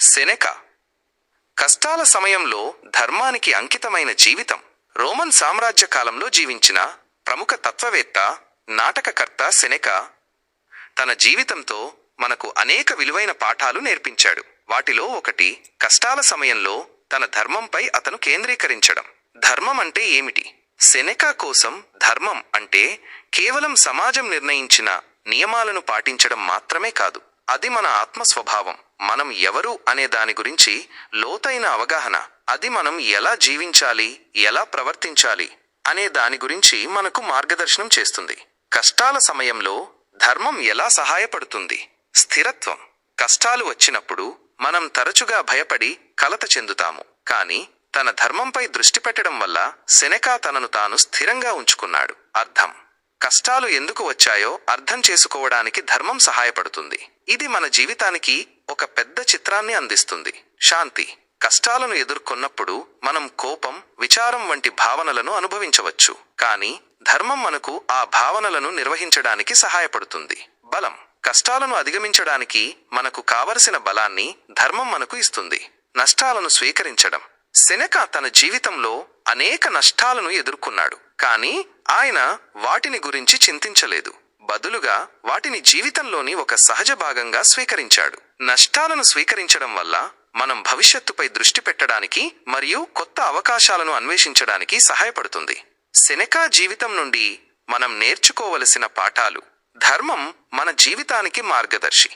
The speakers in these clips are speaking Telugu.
సెనెక. కష్టాల సమయంలో ధర్మానికి అంకితమైన జీవితం. రోమన్ సామ్రాజ్య కాలంలో జీవించిన ప్రముఖ తత్వవేత్త నాటకకర్త సెనెక తన జీవితంతో మనకు అనేక విలువైన పాఠాలు నేర్పించాడు. వాటిలో ఒకటి కష్టాల సమయంలో తన ధర్మంపై అతను కేంద్రీకరించడం. ధర్మం అంటే ఏమిటి? సెనెకా కోసం ధర్మం అంటే కేవలం సమాజం నిర్ణయించిన నియమాలను పాటించడం మాత్రమే కాదు. అది మన ఆత్మ స్వభావం మనం ఎవరు అనే దాని గురించి లోతైన అవగాహన. అది మనం ఎలా జీవించాలి ఎలా ప్రవర్తించాలి అనే దాని గురించి మనకు మార్గదర్శనం చేస్తుంది. కష్టాల సమయంలో ధర్మం ఎలా సహాయపడుతుంది? స్థిరత్వం. కష్టాలు వచ్చినప్పుడు మనం తరచుగా భయపడి కలత చెందుతాము. కానీ తన ధర్మంపై దృష్టి పెట్టడం వల్ల సెనెకా తనను తాను స్థిరంగా ఉంచుకున్నాడు. అర్థం. కష్టాలు ఎందుకు వచ్చాయో అర్థం చేసుకోవడానికి ధర్మం సహాయపడుతుంది. ఇది మన జీవితానికి ఒక పెద్ద చిత్రాన్ని అందిస్తుంది. శాంతి కష్టాలను ఎదుర్కొన్నప్పుడు మనం కోపం విచారం వంటి భావనలను అనుభవించవచ్చు. కానీ ధర్మం మనకు ఆ భావనలను నిర్వహించడానికి సహాయపడుతుంది. బలం కష్టాలను అధిగమించడానికి మనకు కావలసిన బలాన్ని ధర్మం మనకు ఇస్తుంది. నష్టాలను స్వీకరించడం. సెనెకా తన జీవితంలో అనేక నష్టాలను ఎదుర్కొన్నాడు. కానీ ఆయన వాటిని గురించి చింతించలేదు. బదులుగా వాటిని జీవితంలోని ఒక సహజ భాగంగా స్వీకరించాడు. నష్టాలను స్వీకరించడం వల్ల మనం భవిష్యత్తుపై దృష్టి పెట్టడానికి మరియు కొత్త అవకాశాలను అన్వేషించడానికి సహాయపడుతుంది. సెనెకా జీవితం నుండి మనం నేర్చుకోవలసిన పాఠాలు ధర్మం మన జీవితానికి మార్గదర్శి.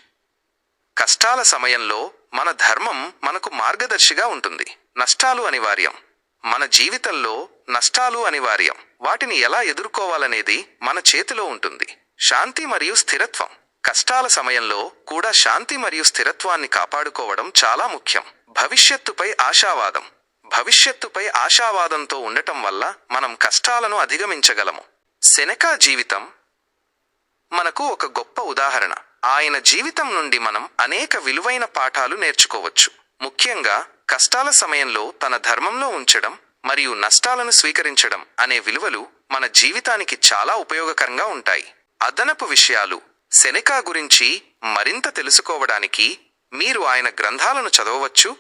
కష్టాల సమయంలో మన ధర్మం మనకు మార్గదర్శిగా ఉంటుంది. నష్టాలు అనివార్యం. మన జీవితంలో నష్టాలు అనివార్యం. వాటిని ఎలా ఎదుర్కోవాలనేది మన చేతిలో ఉంటుంది. శాంతి మరియు స్థిరత్వం. కష్టాల సమయంలో కూడా శాంతి మరియు స్థిరత్వాన్ని కాపాడుకోవడం చాలా ముఖ్యం. భవిష్యత్తుపై ఆశావాదం. భవిష్యత్తుపై ఆశావాదంతో ఉండటం వల్ల మనం కష్టాలను అధిగమించగలము. సెనెకా జీవితం మనకు ఒక గొప్ప ఉదాహరణ. ఆయన జీవితం నుండి మనం అనేక విలువైన పాఠాలు నేర్చుకోవచ్చు. ముఖ్యంగా కష్టాల సమయంలో తన ధర్మంలో ఉంచడం మరియు నష్టాలను స్వీకరించడం అనే విలువలు మన జీవితానికి చాలా ఉపయోగకరంగా ఉంటాయి. అదనపు విషయాలు సెనెకా గురించి మరింత తెలుసుకోవడానికి మీరు ఆయన గ్రంథాలను చదవవచ్చు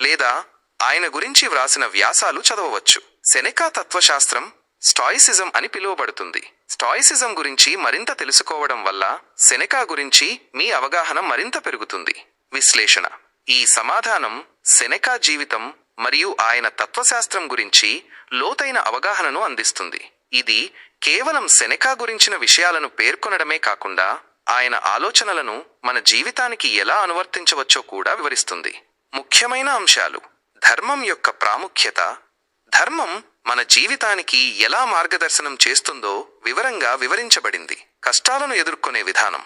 లేదా ఆయన గురించి వ్రాసిన వ్యాసాలు చదవవచ్చు. సెనెకా తత్వశాస్త్రం స్టాయిసిజం అని పిలువబడుతుంది. స్టాయిసిజం గురించి మరింత తెలుసుకోవడం వల్ల సెనెకా గురించి మీ అవగాహన మరింత పెరుగుతుంది. విశ్లేషణ. ఈ సమాధానం సెనెకా జీవితం మరియు ఆయన తత్వశాస్త్రం గురించి లోతైన అవగాహనను అందిస్తుంది. ఇది కేవలం సెనెకా గురించిన విషయాలను పేర్కొనడమే కాకుండా ఆయన ఆలోచనలను మన జీవితానికి ఎలా అనువర్తించవచ్చో కూడా వివరిస్తుంది. ముఖ్యమైన అంశాలు. ధర్మం యొక్క ప్రాముఖ్యత. ధర్మం మన జీవితానికి ఎలా మార్గదర్శనం చేస్తుందో వివరంగా వివరించబడింది. కష్టాలను ఎదుర్కొనే విధానం.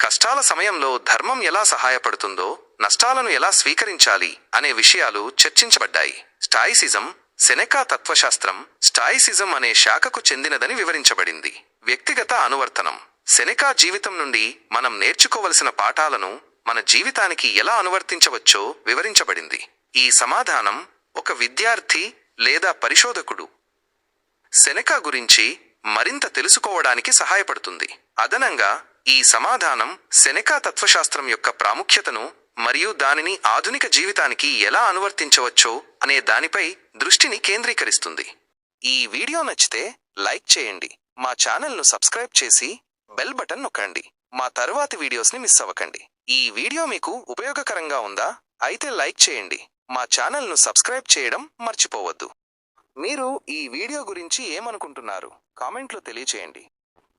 కష్టాల సమయంలో ధర్మం ఎలా సహాయపడుతుందో నష్టాలను ఎలా స్వీకరించాలి అనే విషయాలు చర్చించబడ్డాయి. స్టాయిసిజం సెనెకా తత్వశాస్త్రం స్టాయిసిజం అనే శాఖకు చెందినదని వివరించబడింది. వ్యక్తిగత అనువర్తనం. సెనెకా జీవితం నుండి మనం నేర్చుకోవలసిన పాఠాలను మన జీవితానికి ఎలా అనువర్తించవచ్చో వివరించబడింది. ఈ సమాధానం ఒక విద్యార్థి లేదా పరిశోధకుడు సెనెకా గురించి మరింత తెలుసుకోవడానికి సహాయపడుతుంది. అదనంగా ఈ సమాధానం సెనెకా తత్వశాస్త్రం యొక్క ప్రాముఖ్యతను మరియు దానిని ఆధునిక జీవితానికి ఎలా అనువర్తించవచ్చో అనే దానిపై దృష్టిని కేంద్రీకరిస్తుంది. ఈ వీడియో నచ్చితే లైక్ చేయండి. మా ఛానల్ను సబ్స్క్రైబ్ చేసి బెల్ బటన్ నొక్కండి. మా తర్వాతి వీడియోస్ని మిస్ అవ్వకండి. ఈ వీడియో మీకు ఉపయోగకరంగా ఉందా? అయితే లైక్ చేయండి. మా ఛానల్ను సబ్స్క్రైబ్ చేయడం మర్చిపోవద్దు. మీరు ఈ వీడియో గురించి ఏమనుకుంటున్నారు? కామెంట్లో తెలియచేయండి.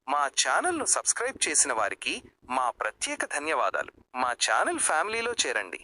మా ఛానల్ను సబ్స్క్రైబ్ చేసిన వారికి మా ప్రత్యేక ధన్యవాదాలు. మా ఛానల్ ఫ్యామిలీలో చేరండి.